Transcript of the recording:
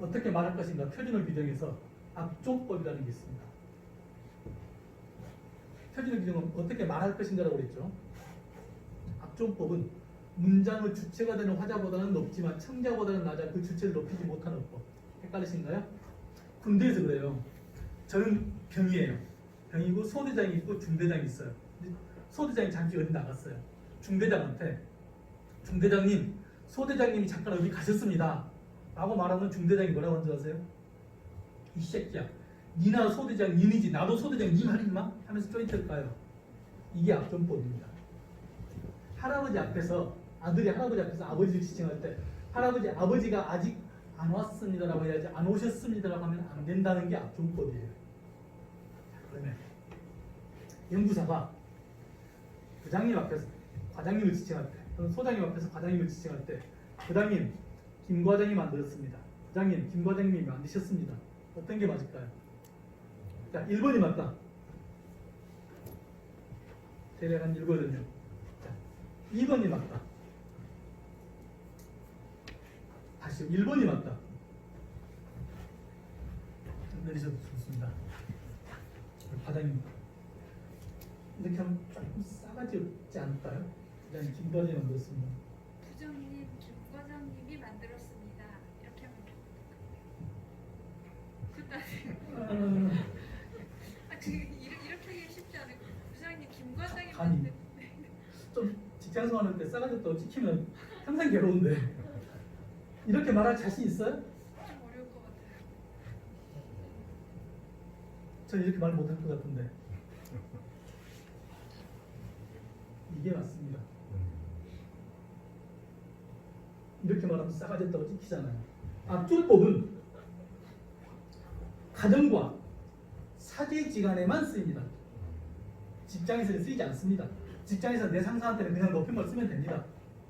어떻게 말할 것인가 표준을 규정해서 압조법이라는 게 있습니다. 표준을 규정은 어떻게 말할 것인가라고 그랬죠. 압조법은 문장의 주체가 되는 화자보다는 높지만 청자보다는 낮아 그 주체를 높이지 못하는 법. 헷갈리신가요? 군대에서 그래요. 저는 병이에요. 병이고 소대장이 있고 중대장이 있어요. 소대장이 잠시 어디 나갔어요. 중대장한테 중대장님, 소대장님이 잠깐 어디 가셨습니다. 라고 말하면 중대장이 뭐라고 하는 줄 아세요? 이 새끼야. 니나 소대장 님이지 나도 소대장 님 할인마? 하면서 조인트를 까요. 이게 압존법입니다. 할아버지 앞에서 아들이 할아버지 앞에서 아버지를 지칭할 때 할아버지 아버지가 아직 안 왔습니다라고 해야지 안 오셨습니다라고 하면 안 된다는 게 압존법이에요. 자, 그러면 연구사가 부장님 앞에서 과장님을 지칭할 때 또는 소장님 앞에서 과장님을 지칭할 때 부장님 김 과장이 만들었습니다. 부장님 김 과장님이 만드셨습니다. 어떤 게 맞을까요? 자 1번이 맞다. 대략 한 1거든요. 자 2번이 맞다. 다시 1번이 맞다. 내리셔도 좋습니다. 과장님 이렇게 하면 조금 싸가지 없지 않을까요? 부장님 김 과장이 만들었습니다. 부장님 김 과장님이 만들었습니다. 이렇게 하면 그다음 아, 아, 그 이렇게 이렇게 하기 쉽지 않을 거예요. 부장님 김 과장님 아니. 만들. 좀 직 장 생활할 때 싸가지 없다고 찍히면 항상 괴로운데 이렇게 말할 자신 있어요? 좀 어려울 것 같아요. 저는 이렇게 말 못할 것 같은데 이게 맞습니다. 이렇게 말하면 싸가지 없다고 찍히잖아요. 압조법은 가정과 사제지간에만 쓰입니다. 직장에서는 쓰이지 않습니다. 직장에서 내 상사한테는 그냥 높임말 쓰면 됩니다.